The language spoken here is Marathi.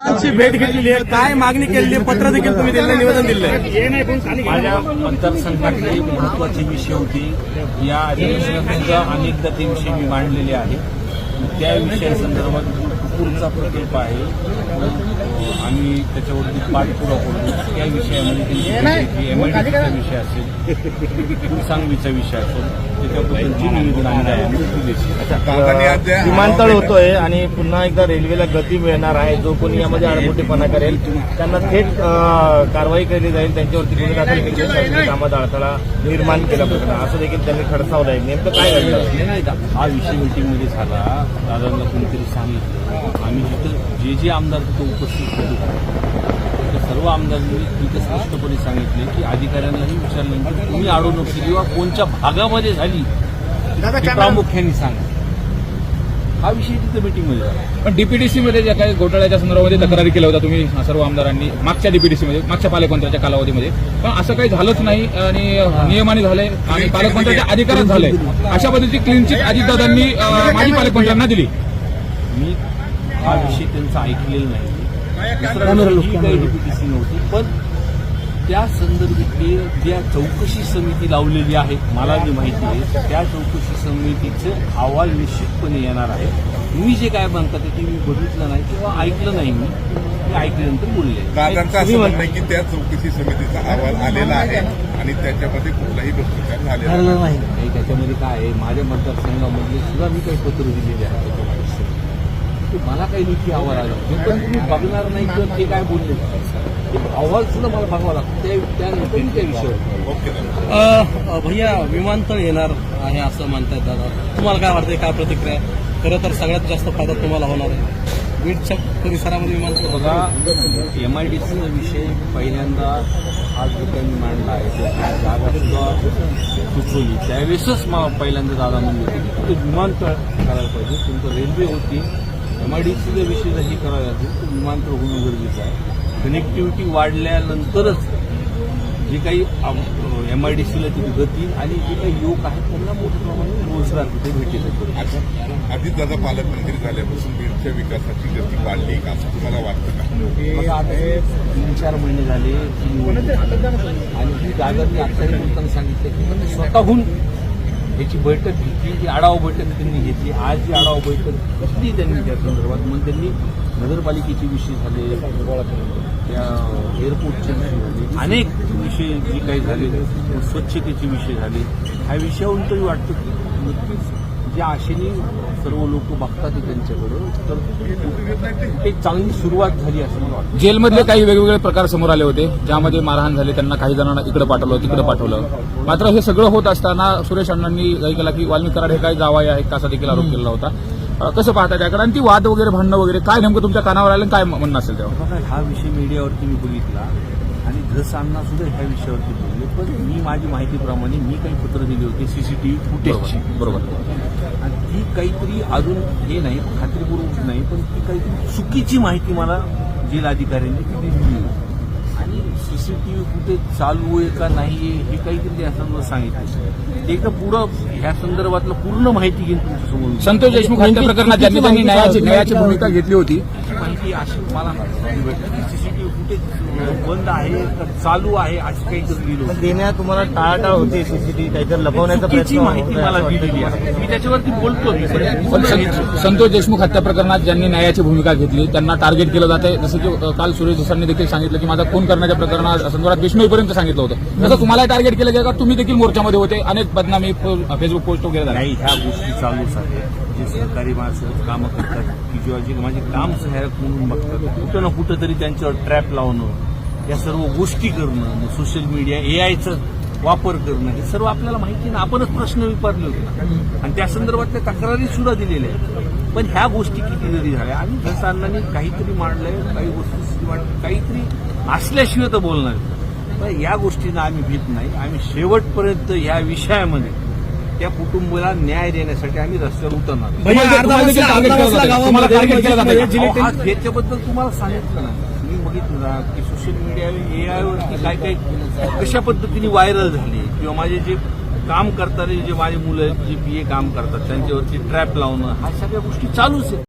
आमची भेट घेतलेली आहे. काय मागणी केलेली आहे? पत्र देखील तुम्ही त्यांना निवेदन दिलंय माझ्या मतदारसंघातली महत्वाची विषय होती. या अधिवेशनातसुद्धा अनेकदा ते विषय मी मांडलेले आहे. त्या विषयासंदर्भात पुढचा प्रकल्प आहे. आणि त्याच्यावरती पाठपुरा करून त्या विषयामध्ये एमआयडीचा विषय असेल सांगवीचा विषय असेल विमानतळ होतोय आणि पुन्हा एकदा रेल्वेला गती मिळणार आहे. जो कोणी यामध्ये आडमुठेपणा करेल त्यांना थेट कारवाई केली जाईल. त्यांच्यावरती गुन्हे दाखल केले जाईल कामात अडथळा निर्माण केला पाहिजे. असं देखील त्यांनी खडसावलं आहे नेमकं काय घडलं? हा विषय मीटिंगमध्ये झाला. दादांना कोणीतरी सांगितलं. आम्ही जिथं जे जे आमदार तिथं उपस्थित होते सर्व आमदारांनी तिथं स्पष्टपणे सांगितले की अधिकाऱ्यांनाही विचारलं की तुम्ही अडवणूक केली किंवा कोणत्या भागामध्ये झाली प्रामुख्याने सांगा. हा विषय तिथं मीटिंगमध्ये झाला. पण डीपीडीसी मध्ये ज्या काही घोटाळ्याच्या संदर्भामध्ये तक्रारी केल्या होत्या तुम्ही सर्व आमदारांनी मागच्या डीपीडीसी मध्ये मागच्या पालकमंत्र्याच्या कालावधीमध्ये. पण असं काही झालंच नाही आणि नियमाने झालंय आणि पालकमंत्र्याच्या अधिकारात झालंय. अशा पद्धतीची क्लीन चिट अजितदादांनी माजी पालकमंत्र्यांना दिली. मी हा विषय त्यांचा ऐकलेला नाही. नव्हती पण त्या संदर्भातली ज्या चौकशी समिती लावलेली आहे मला जी माहिती आहे त्या चौकशी समितीचे अहवाल निश्चितपणे येणार आहे मी जे काय म्हणतात ते मी बघितलं नाही किंवा ऐकलं नाही मी. ते ऐकल्यानंतर बोलले दादांचं की त्या चौकशी समितीचा अहवाल आलेला आहे आणि त्याच्यामध्ये कुठलाही भ्रष्टाचार झालेला नाही. त्याच्यामध्ये काय आहे? माझ्या मतदारसंघामधले सुद्धा मी काही पत्र दिलेले आहे मला काही लेखी अहवाल आला. हे पण तुम्ही बघणार नाही तर ते काय बोलले. अहवाल सुद्धा मला बघावा लागतो. त्या त्यानंतर त्या विषयावर भैया विमानतळ येणार आहे असं म्हणतायत दादा. तुम्हाला काय वाटतंय? काय प्रतिक्रिया? खरं तर सगळ्यात जास्त फायदा तुम्हाला होणार आहे. बीडच्या परिसरामध्ये विमानतळ बघा एम आय डी सीचा विषय पहिल्यांदा हा जो काही मांडला आहे. तो जागा सुद्धा सुचवली. त्यावेळेसच मला पहिल्यांदा दादा म्हणले होते की विमानतळ करायला पाहिजे. तुमचं रेल्वे होती. एम आय डी सीचा विषय जर हे करायला असेल तर विमानतळ होणं गरजेचं आहे. कनेक्टिव्हिटी वाढल्यानंतरच जे काही एम आय डी सीला तिथे गती आणि जे काही युवक आहेत त्यांना मोठ्या प्रमाणात रोजगार तिथे भेटेल. आधीच दादा पालकमंत्री झाल्यापासून बीडच्या विकासाची गती वाढली का? असं तुम्हाला वाटतं का? आता हे तीन चार महिने झाले. आणि ही जागा मी आत्ताही बोलताना सांगितलं की म्हणजे स्वतःहून याची बैठक घेतली जी आढावा बैठक त्यांनी घेतली आज जी आढावा बैठक घेतली त्यांनी त्या संदर्भात मग त्यांनी नगरपालिकेचे विषय झाले त्या एअरपोर्टचे विषय झाले अनेक विषय जे काही झाले स्वच्छतेचे विषय झाले ह्या विषयावरून तरी वाटतं की नक्कीच ज्या आशेने सर्व लोक बघतात त्यांच्याकडं तर एक चांगली सुरुवात झाली असं मला वाटतं. जेलमधले काही वेगवेगळे प्रकार समोर आले होते ज्यामध्ये मारहाण झाले त्यांना काही जणांना इकडे पाठवलं तिकडे पाठवलं. मात्र हे सगळं होत असताना सुरेश अण्णांनी काही केला की वाल्मिक कराड हे काय जावाई आहे का असा देखील आरोप केला होता. कसं पाहता त्याकडे? आणि ती वाद वगैरे भांडणं वगैरे काय नेमकं तुमच्या कानावर आलं काय म्हणणं असेल तेव्हा? हा विषय मीडियावरती मी बघितला आणि अण्णा सुद्धा ह्या विषयावरती बोलले पण मी माझी माहितीप्रमाणे मी काही पत्र दिली होती सीसीटीव्ही फुटेजची. बरोबर. काहीतरी अजून हे नाही खात्रीपूर्वक नाही पण ती काहीतरी चुकीची माहिती मला जेल अधिकाऱ्यांनी ती दिली. होती आणि सीसीटीव्ही फुटेज चालू आहे का नाही आहे हे काहीतरी या संदर्भात सांगितलं. ते एकदा पुढं ह्या संदर्भातलं पूर्ण माहिती घेईन तुमच्यासमोर संतोष देशमुख हत्या प्रकरणात ज्यांनी त्यांनी न्यायाची भूमिका घेतली होती. माहिती अशी मला सीसीटीव्ही फुटेज बंद आहे का चालू आहे अशी काहीतरी दिलं होतं देण्यात तुम्हाला टाळाटाळ होते सीसीटीव्ही काहीतरी लपवण्याचा प्रयत्न माहिती मला दिलेली आहे. मी त्याच्यावरती बोलतो संतोष देशमुख हत्या प्रकरणात ज्यांनी न्यायाची भूमिका घेतली त्यांना टार्गेट केलं जाते जसं की काल सुरेश देसांनी देखील सांगितलं की माझा खून करण्याच्या प्रकरणात संदर्भात बिष्णोईपर्यंत सांगितलं होतं. तसं तुम्हाला टार्गेट केलं गेलं का? तुम्ही देखील मोर्चामध्ये होते. अनेक बदनामी फेसबुक पोस्ट वगैरे ह्या गोष्टी चालूच आहेत. जे सहकारी माणसं कामं करतात की जेव्हा जे माझे काम सहाय्यक म्हणून बघतात. कुठं ना कुठं तरी त्यांच्यावर ट्रॅप लावणं या सर्व गोष्टी करणं मग सोशल मीडिया एआयचं वापर करणं हे सर्व आपल्याला माहिती ना आपणच प्रश्न विचारले होते आणि त्या संदर्भातल्या तक्रारी सुद्धा दिलेल्या आहेत. पण ह्या गोष्टी किती जरी झाल्या. आणि जसांनी काहीतरी मांडलंय काही गोष्टी मांड- काहीतरी असल्याशिवाय तर बोलणार या गोष्टींना आम्ही भीत नाही. आम्ही शेवटपर्यंत या विषयामध्ये त्या कुटुंबाला न्याय देण्यासाठी आम्ही रस्त्यावर उतरणार याच्याबद्दल तुम्हाला सांगितलं ना मी बघितलं ना की सोशल मीडिया एआय वरती काय काय कशा पद्धतीने व्हायरल झाली किंवा माझे जे काम करणारे जे माझे मुलं आहेत, जे बी ए काम करतात त्यांच्यावरती ट्रॅप लावणं ह्या सगळ्या गोष्टी चालूच आहे